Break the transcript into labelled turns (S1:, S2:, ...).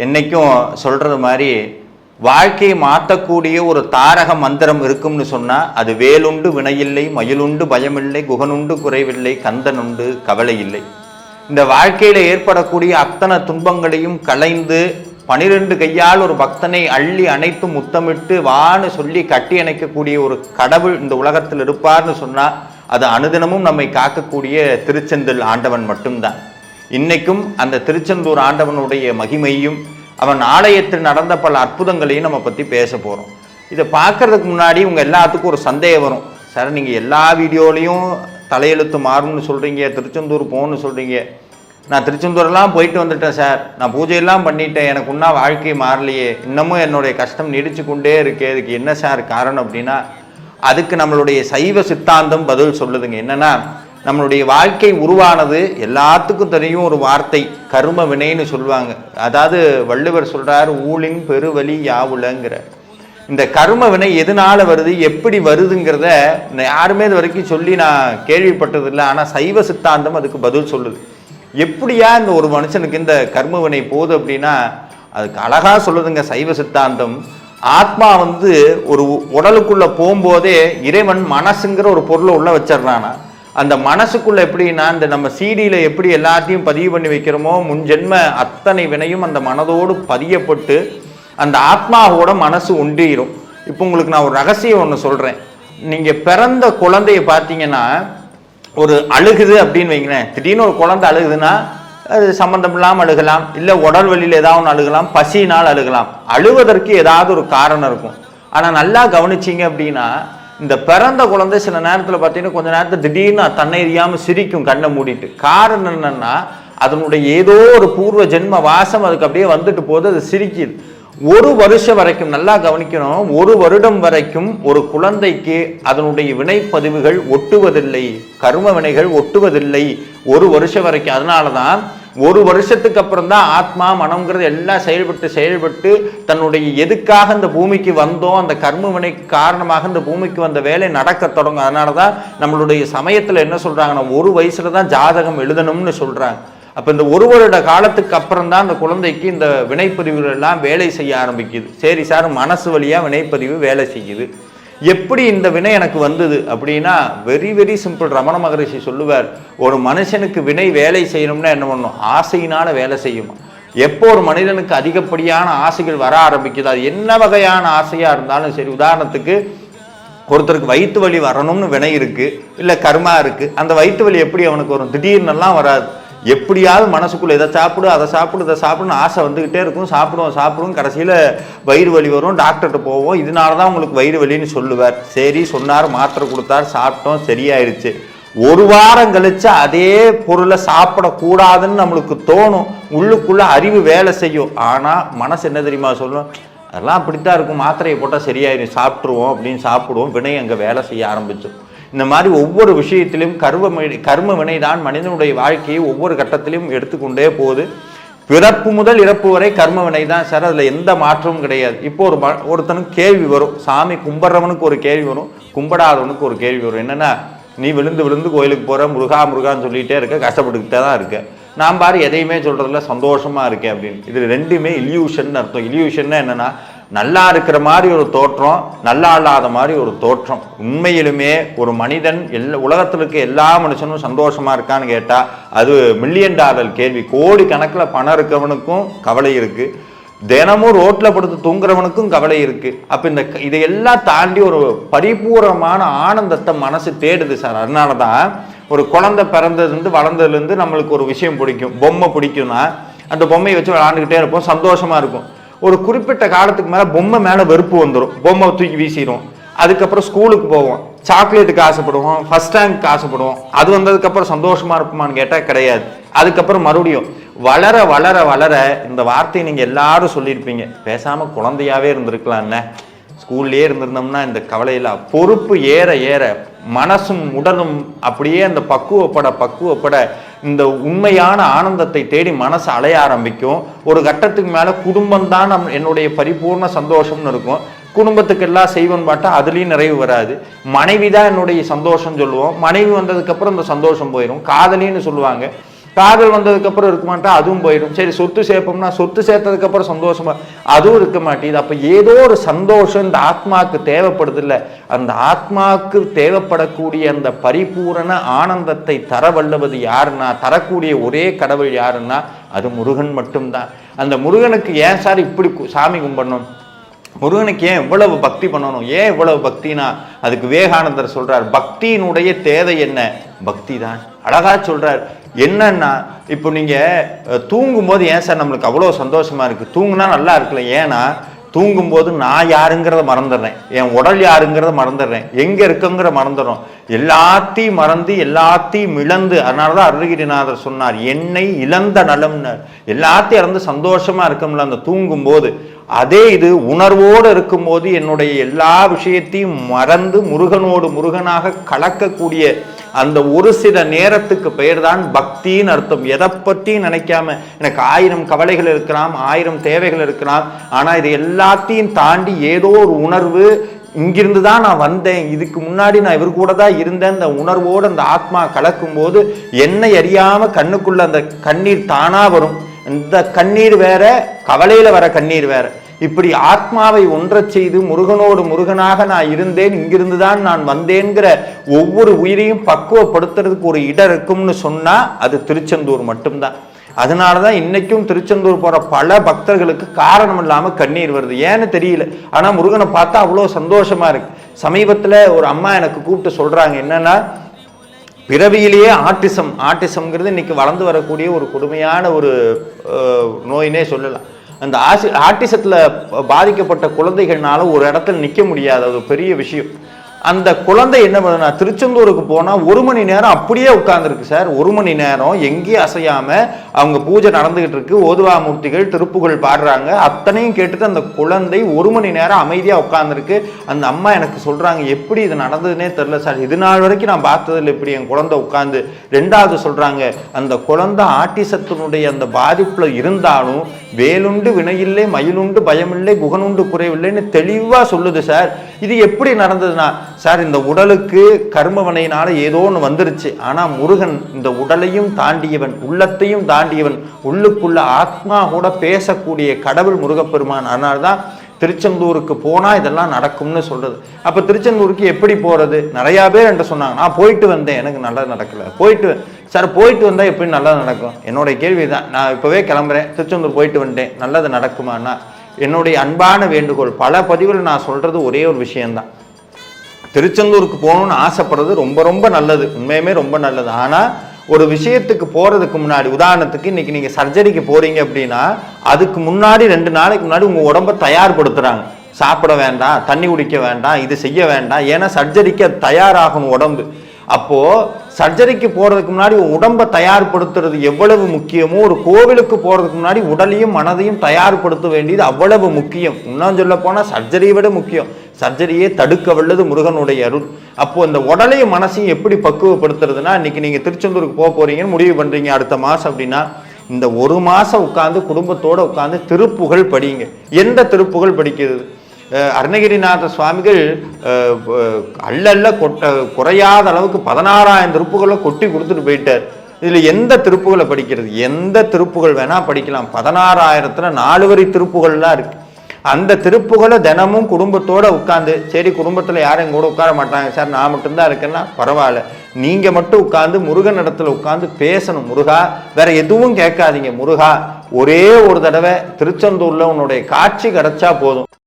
S1: என்னைக்கும் சொல்கிறது மாதிரி வாழ்க்கையை மாற்றக்கூடிய ஒரு தாரக மந்திரம் இருக்கும்னு சொன்னால் அது வேலுண்டு வினையில்லை மயிலுண்டு பயமில்லை குகனுண்டு குறைவில்லை கந்தனுண்டு கவலை இல்லை இந்த வாழ்க்கையில் ஏற்படக்கூடிய அத்தனை துன்பங்களையும் களைந்து பனிரெண்டு கையால் ஒரு பக்தனை அள்ளி அணைத்து முத்தமிட்டு வான்னு சொல்லி கட்டி அணைக்கக்கூடிய ஒரு கடவுள் இந்த உலகத்தில் இருப்பார்னு சொன்னால் அது அனுதினமும் நம்மை காக்கக்கூடிய திருச்செந்தில் ஆண்டவன் மட்டும்தான். இன்னைக்கும் அந்த திருச்செந்தூர் ஆண்டவனுடைய மகிமையும் அவன் ஆலயத்தில் நடந்த பல அற்புதங்களையும் நம்ம பற்றி பேச போகிறோம் இதை பார்க்கறதுக்கு முன்னாடி உங்கள் எல்லாத்துக்கும் ஒரு சந்தேகம் வரும். சார் நீங்கள் எல்லா வீடியோலையும் தலையெழுத்து மாறும்னு சொல்கிறீங்க திருச்செந்தூர் போகணும்னு சொல்கிறீங்க நான் திருச்செந்தூரெல்லாம் போயிட்டு வந்துட்டேன் சார். நான் பூஜையெல்லாம் பண்ணிட்டேன். எனக்கு இன்னும் வாழ்க்கை மாறலையே. இன்னமும் என்னுடைய கஷ்டம் நீடிச்சு கொண்டே இருக்கு. அதுக்கு என்ன சார் காரணம் அப்படின்னா அதுக்கு நம்மளுடைய சைவ சித்தாந்தம் பதில் சொல்லுதுங்க. என்னென்னா நம்மளுடைய வாழ்க்கை உருவானது எல்லாத்துக்கும் தெரியும் ஒரு வார்த்தை கரும வினைன்னு சொல்லுவாங்க. அதாவது வள்ளுவர் சொல்கிறார் ஊழின் பெருவலி யாவுலங்கிற. இந்த கரும வினை எதனால வருது எப்படி வருதுங்கிறத யாருமே இது வரைக்கும் சொல்லி நான் கேள்விப்பட்டதில்லை. ஆனால் சைவ சித்தாந்தம் அதுக்கு பதில் சொல்லுது. எப்படியா இந்த ஒரு மனுஷனுக்கு இந்த கர்ம வினை போகுது அப்படின்னா அதுக்கு அழகாக சொல்லுதுங்க சைவ சித்தாந்தம். ஆத்மா வந்து ஒரு உடலுக்குள்ளே போகும்போதே இறைவன் மனசுங்கிற ஒரு பொருளை உள்ளே வச்சிடுறானா அந்த மனசுக்குள்ள எப்படின்னா இந்த நம்ம சீடியில எப்படி எல்லாத்தையும் பதிவு பண்ணி வைக்கிறோமோ முன் ஜென்ம அத்தனை வினையும் அந்த மனதோடு பதியப்பட்டு அந்த ஆத்மாவோட மனசு ஒன்றிடும் இப்போ உங்களுக்கு நான் ஒரு ரகசியம் ஒன்று சொல்றேன். நீங்க பிறந்த குழந்தைய பார்த்தீங்கன்னா ஒரு அழுகுது அப்படின்னு வைங்களேன். திடீர்னு ஒரு குழந்தை அழுகுதுன்னா அது சம்மந்தம் இல்லாமல் அழுகலாம். இல்லை உடல் வலியில் ஏதாவது ஒன்று அழுகலாம். பசியினால் அழுகலாம். அழுவதற்கு ஏதாவது ஒரு காரணம் இருக்கும். ஆனால் நல்லா கவனிச்சிங்க அப்படின்னா இந்த பிறந்த குழந்தை சில நேரத்தில் பார்த்தீங்கன்னா கொஞ்ச நேரத்தில் திடீர்னு தன்னை அறியாமல் சிரிக்கும் கண்ணை மூடிட்டு. காரணம் என்னன்னா அதனுடைய ஏதோ ஒரு பூர்வ ஜென்ம வாசம் அதுக்கு அப்படியே வந்துட்டு போது அது சிரிக்குது. ஒரு வருஷம் வரைக்கும் நல்லா கவனிக்கணும் ஒரு வருடம் வரைக்கும் ஒரு குழந்தைக்கு அதனுடைய வினைப்பதிவுகள் ஒட்டுவதில்லை கர்ம வினைகள் ஒட்டுவதில்லை. ஒரு வருஷம் வரைக்கும். அதனால தான் ஒரு வருஷத்துக்கு அப்புறம் தான் ஆத்மா மனம்ங்கிறது எல்லாம் செயல்பட்டு செயல்பட்டு தன்னுடைய எதுக்காக இந்த பூமிக்கு வந்தோம் அந்த கர்ம வினைக்கு காரணமாக இந்த பூமிக்கு வந்த வேலை நடக்க தொடங்கும். அதனால தான் நம்மளுடைய சமயத்தில் என்ன சொல்கிறாங்கன்னா ஒரு வயசில் தான் ஜாதகம் எழுதணும்னு சொல்கிறாங்க அப்போ இந்த ஒரு வருட காலத்துக்கு அப்புறம் தான் அந்த குழந்தைக்கு இந்த வினைப்பதிவுகள் எல்லாம் வேலை செய்ய ஆரம்பிக்குது. சரி சார் மனசு வழியாக வினைப்பதிவு வேலை செய்யுது. எப்படி இந்த வினை எனக்கு வந்தது அப்படின்னா very very simple Ramana Maharishi சொல்லுவார் ஒரு மனுஷனுக்கு வினை வேலை செய்யணும்னா என்ன பண்ணும்? ஆசையினால வேலை செய்யும். எப்போ ஒரு மனிதனுக்கு அதிகப்படியான ஆசைகள் வர ஆரம்பிக்குது அது என்ன வகையான ஆசையாக இருந்தாலும் சரி உதாரணத்துக்கு ஒருத்தருக்கு வயிற்று வலி வரணும்னு வினை இருக்கு இல்லை கர்மா இருக்கு அந்த வயிற்று வலி எப்படி அவனுக்கு வரும்? திடீர்னெல்லாம் வராது. எப்படியாவது மனசுக்குள்ளே இதை சாப்பிடு அதை சாப்பிடு இதை சாப்பிடுன்னு ஆசை வந்துக்கிட்டே இருக்கும். சாப்பிடுவோம் சாப்பிடுவோம். கடைசியில் வயிறு வலி வரும். டாக்டர்கிட்ட போவோம். இதனால தான் உங்களுக்கு வயிறு வலின்னு சொல்லுவார். சரி சொன்னார் மாத்திரை கொடுத்தார் சாப்பிட்டோம் சரியாயிருச்சு. ஒரு வாரம் கழிச்சு அதே பொருளை சாப்பிடக்கூடாதுன்னு நம்மளுக்கு தோணும். உள்ளுக்குள்ளே அறிவு வேலை செய்யும். ஆனால் மனசு என்ன தெரியுமா சொல்லும்? அதெல்லாம் அப்படித்தான் இருக்கும். மாத்திரையை போட்டால் சரியாயிடும் சாப்பிட்ருவோம் அப்படின்னு சாப்பிடுவோம். வினை அங்கே வேலை செய்ய ஆரம்பிச்சோம் இந்த மாதிரி ஒவ்வொரு விஷயத்திலும் கர்ம கர்ம வினை தான் மனிதனுடைய வாழ்க்கையை ஒவ்வொரு கட்டத்திலும் எடுத்துக்கொண்டே போகுது. பிறப்பு முதல் இறப்பு வரை கர்ம வினை தான் சார். அதில் எந்த மாற்றமும் கிடையாது. இப்போ ஒரு ம- ஒருத்தனுக்கு கேள்வி வரும். சாமி கும்பிட்றவனுக்கு ஒரு கேள்வி வரும். கும்பிடாதவனுக்கு ஒரு கேள்வி வரும். என்னென்னா நீ விழுந்து விழுந்து கோயிலுக்கு போகிற முருகா முருகான்னு சொல்லிகிட்டே இருக்க கஷ்டப்பட்டுக்கிட்டே தான் இருக்க. நான் பாரு எதையுமே சொல்கிறதுல சந்தோஷமாக இருக்கேன் அப்படின்னு. இது ரெண்டுமே இல்யூஷன் அர்த்தம். இல்யூஷன்னா என்னென்னா நல்லா இருக்கிற மாதிரி ஒரு தோற்றம் நல்லா இல்லாத மாதிரி ஒரு தோற்றம். உண்மையிலுமே ஒரு மனிதன் எல்லா உலகத்தில் இருக்க எல்லா மனுஷனும் சந்தோஷமா இருக்கான்னு கேட்டால் அது மில்லியன் டாலர் கேள்வி. கோடி கணக்கில் பணம் இருக்கிறவனுக்கும் கவலை இருக்கு. தினமும் ரோட்டில் படுத்து தூங்குறவனுக்கும் கவலை இருக்கு. அப்போ இந்த க- இதையெல்லாம் தாண்டி ஒரு பரிபூர்ணமான ஆனந்தத்தை மனசு தேடுது சார். அதனால தான் ஒரு குழந்தை பிறந்ததுலேருந்து வளர்ந்ததுலேருந்து நம்மளுக்கு ஒரு விஷயம் பிடிக்கும். பொம்மை பிடிக்கும்னா அந்த பொம்மையை வச்சு விளாண்டுக்கிட்டே இருப்போம். சந்தோஷமா இருக்கும். ஒரு குறிப்பிட்ட காலத்துக்கு மேலே பொம்மை மேலே வெறுப்பு வந்துடும் பொம்மை தூக்கி வீசிடும் அதுக்கப்புறம் ஸ்கூலுக்கு போவோம். சாக்லேட்டுக்கு ஆசைப்படுவோம். ஃபர்ஸ்ட் ரேங்க்கு ஆசைப்படுவோம். அது வந்ததுக்கப்புறம் சந்தோஷமாக இருப்போமான்னு கேட்டால் கிடையாது. அதுக்கப்புறம் மறுபடியும் வளர வளர வளர இந்த வார்த்தையை நீங்கள் எல்லாரும் சொல்லியிருப்பீங்க. பேசாமல் குழந்தையாவே இருந்திருக்கலாம் என்ன? ஸ்கூல்லே இருந்திருந்தோம்னா இந்த கவலையில பொறுப்பு ஏற ஏற மனசும் உடலும் அப்படியே அந்த பக்குவப்பட பக்குவப்பட இந்த உண்மையான ஆனந்தத்தை தேடி மனசு அலைய ஆரம்பிக்கும். ஒரு கட்டத்துக்கு மேல குடும்பம் தான் நம் என்னுடைய பரிபூர்ண சந்தோஷம்னு இருக்கும். குடும்பத்துக்கெல்லாம் செய்வன் பாட்டா அதுலேயும் நிறைவு வராது. மனைவி தான் என்னுடைய சந்தோஷம் சொல்லுவோம். மனைவி வந்ததுக்கப்புறம் இந்த சந்தோஷம் போயிடும் காதலின்னு சொல்லுவாங்க. காதல் வந்ததுக்கு அப்புறம் இருக்க மாட்டா அதுவும் போயிடும். சரி சொத்து சேர்ப்போம்னா சொத்து சேர்த்ததுக்கு அப்புறம் சந்தோஷமா? அதுவும் இருக்க மாட்டேங்குது. அப்ப ஏதோ ஒரு சந்தோஷம் இந்த ஆத்மாக்கு தேவைப்படுது இல்ல அந்த ஆத்மாக்கு தேவைப்படக்கூடிய அந்த பரிபூரண ஆனந்தத்தை தர வல்லவது யாருன்னா தரக்கூடிய ஒரே கடவுள் யாருன்னா அது முருகன் மட்டும்தான். அந்த முருகனுக்கு ஏன் சார் இப்படி சாமி கும்பிடணும்? முருகனுக்கு ஏன் இவ்வளவு பக்தி பண்ணணும்? ஏன் இவ்வளவு பக்தினா? அதுக்கு விவேகானந்தர் சொல்றார் பக்தியினுடைய தேவை என்ன? பக்தி தான் அழகா சொல்றார். என்னன்னா இப்போ நீங்க தூங்கும் தூங்கும்போது ஏன் சார் நம்மளுக்கு அவ்வளோ சந்தோஷமா இருக்கு? தூங்குனா நல்லா இருக்குல்ல. ஏன்னா தூங்கும்போது நான் யாருங்கிறத மறந்துடுறேன். என் உடல் யாருங்கிறத மறந்துடுறேன். எங்க இருக்குங்கிற மறந்துடுறோம். எல்லாத்தையும் மறந்து எல்லாத்தையும் இழந்து அதனால தான் அருகிரிநாதர் சொன்னார் என்னை இழந்த நலம்னார். எல்லாத்தையும் இறந்து சந்தோஷமா இருக்கும்ல அந்த தூங்கும்போது. அதே இது உணர்வோடு இருக்கும்போது என்னுடைய எல்லா விஷயத்தையும் மறந்து முருகனோடு முருகனாக கலக்கக்கூடிய அந்த ஒரு சில நேரத்துக்கு பெயர் தான் பக்தின்னு அர்த்தம். எதை பற்றியும் நினைக்காம எனக்கு ஆயிரம் கவலைகள் இருக்கலாம் ஆயிரம் தேவைகள் இருக்கலாம் ஆனால் இது எல்லாத்தையும் தாண்டி ஏதோ ஒரு உணர்வு இங்கிருந்து தான் நான் வந்தேன். இதுக்கு முன்னாடி நான் இவர் கூட தான் இருந்தேன். அந்த உணர்வோடு அந்த ஆத்மா கலக்கும் போது என்னை அறியாமல் கண்ணுக்குள்ள அந்த கண்ணீர் தானாக வரும். இந்த கண்ணீர் வேற கவலையில் வர கண்ணீர் வேற. இப்படி ஆத்மாவை ஒன்றச் செய்து முருகனோடு முருகனாக நான் இருந்தேன் இங்கிருந்து தான் நான் வந்தேங்கிற ஒவ்வொரு உயிரையும் பக்குவப்படுத்துறதுக்கு ஒரு இடம் இருக்கும்னு சொன்னா அது திருச்செந்தூர் மட்டும்தான். அதனால தான் இன்னைக்கும் திருச்செந்தூர் போகிற பல பக்தர்களுக்கு காரணம் இல்லாமல் கண்ணீர் வருது. ஏன்னு தெரியல. ஆனால் முருகனை பார்த்தா அவ்வளோ சந்தோஷமா இருக்கு. சமீபத்தில் ஒரு அம்மா எனக்கு கூப்பிட்டு சொல்கிறாங்க என்னன்னா பிறவியிலேயே ஆட்டிசம். ஆட்டிசம்ங்கிறது இன்னைக்கு வளர்ந்து வரக்கூடிய ஒரு கொடுமையான ஒரு நோயினே சொல்லலாம். அந்த ஆசி ஆட்டிசத்தில் பாதிக்கப்பட்ட குழந்தைகள்னால ஒரு இடத்துல நிற்க முடியாத ஒரு பெரிய விஷயம். அந்த குழந்தை என்ன பண்ணுனா திருச்செந்தூருக்கு போனால் ஒரு மணி நேரம் அப்படியே உட்கார்ந்துருக்கு சார். ஒரு மணி நேரம் எங்கேயும் அசையாம அவங்க பூஜை நடந்துகிட்டு இருக்கு. ஓதுவா மூர்த்திகள் திருப்புகழ் பாடுறாங்க. அத்தனையும் கேட்டுட்டு அந்த குழந்தை ஒரு மணி நேரம் அமைதியாக உட்கார்ந்துருக்கு. அந்த அம்மா எனக்கு சொல்றாங்க எப்படி இது நடந்ததுன்னே தெரில சார். இது நாள் வரைக்கும் நான் பார்த்ததில்ல. இப்படி என் குழந்தை உட்கார்ந்து. ரெண்டாவது சொல்றாங்க அந்த குழந்தை ஆட்டிசத்தினுடைய அந்த பாதிப்புல இருந்தாலும் வேலுண்டு வினையில்லை மயிலுண்டு பயமில்லை குகனுண்டு குறைவில்லைன்னு தெளிவா சொல்லுது சார். இது எப்படி நடந்ததுன்னா சார் இந்த உடலுக்கு கர்மவனையினால ஏதோ ஒன்று வந்துருச்சு. ஆனால் முருகன் இந்த உடலையும் தாண்டியவன் உள்ளத்தையும் தாண்டியவன் உள்ளுக்குள்ள ஆத்மா கூட பேசக்கூடிய கடவுள் முருகப்பெருமான். அதனால்தான் திருச்செந்தூருக்கு போனால் இதெல்லாம் நடக்கும்னு சொல்றது. அப்போ திருச்செந்தூருக்கு எப்படி போறது? நிறையா பேர் என்கிட்ட சொன்னாங்க. நான் போயிட்டு வந்தேன். எனக்கு நல்லது நடக்கலை. போயிட்டு சார் போயிட்டு வந்தால் எப்படி நல்லது நடக்கும்? என்னுடைய கேள்வி தான் நான் இப்போவே கிளம்புறேன். திருச்செந்தூர் போயிட்டு வந்துட்டேன் நல்லது நடக்குமான்னா என்னுடைய அன்பான வேண்டுகோள் பல பதிவில் நான் சொல்றது ஒரே ஒரு விஷயம்தான். திருச்செந்தூருக்கு போகணும்னு ஆசைப்படுறது ரொம்ப ரொம்ப நல்லது. உண்மையுமே ரொம்ப நல்லது. ஆனால் ஒரு விஷயத்துக்கு போகிறதுக்கு முன்னாடி உதாரணத்துக்கு இன்னைக்கு நீங்கள் சர்ஜரிக்கு போகிறீங்க அப்படின்னா அதுக்கு முன்னாடி ரெண்டு நாளைக்கு முன்னாடி உங்கள் உடம்ப தயார்படுத்துகிறாங்க சாப்பிட வேண்டாம் தண்ணி குடிக்க வேண்டாம் இது செய்ய வேண்டாம். ஏன்னா சர்ஜரிக்கு அது தயாராகணும் உடம்பு. அப்போது சர்ஜரிக்கு போகிறதுக்கு முன்னாடி உடம்பை தயார்படுத்துறது எவ்வளவு முக்கியமோ ஒரு கோவிலுக்கு போகிறதுக்கு முன்னாடி உடலையும் மனதையும் தயார்படுத்த வேண்டியது அவ்வளவு முக்கியம். இன்னும் சொல்ல போனால் சர்ஜரியை விட முக்கியம். சர்ஜரியே தடுக்க வல்லது முருகனுடைய அருள். அப்போ இந்த உடலையும் மனசையும் எப்படி பக்குவப்படுத்துறதுன்னா இன்னைக்கு நீங்க திருச்செந்தூருக்கு போக போறீங்கன்னு முடிவு பண்றீங்க. அடுத்த மாசம் அப்படின்னா இந்த ஒரு மாசம் உட்கார்ந்து குடும்பத்தோட உட்கார்ந்து திருப்புகழ் படிங்க. எந்த திருப்புகழ் படிக்கிறது? அருணகிரிநாத சுவாமிகள் அல்லல்ல கொட்ட குறையாத அளவுக்கு பதினாறாயிரம் திருப்புகளை கொட்டி கொடுத்துட்டு போயிட்டார். இதில் எந்த திருப்புகளை படிக்கிறது? எந்த திருப்புகள் வேணால் படிக்கலாம். பதினாறாயிரத்தில் நாலு வரி திருப்புகள்லாம் இருக்குது அந்த திருப்புகளை தினமும் குடும்பத்தோட உட்காந்து சரி குடும்பத்துல யாரும் கூட உட்கார மாட்டாங்க சார் நான் மட்டும்தான் இருக்கேன்னா பரவாயில்ல. நீங்க மட்டும் உட்கார்ந்து முருகன் இடத்துல உட்கார்ந்து பேசணும் முருகா. வேற எதுவும் கேட்காதீங்க முருகா. ஒரே ஒரு தடவை திருச்செந்தூர்ல உன்னுடைய காட்சி கிடைச்சா போதும்.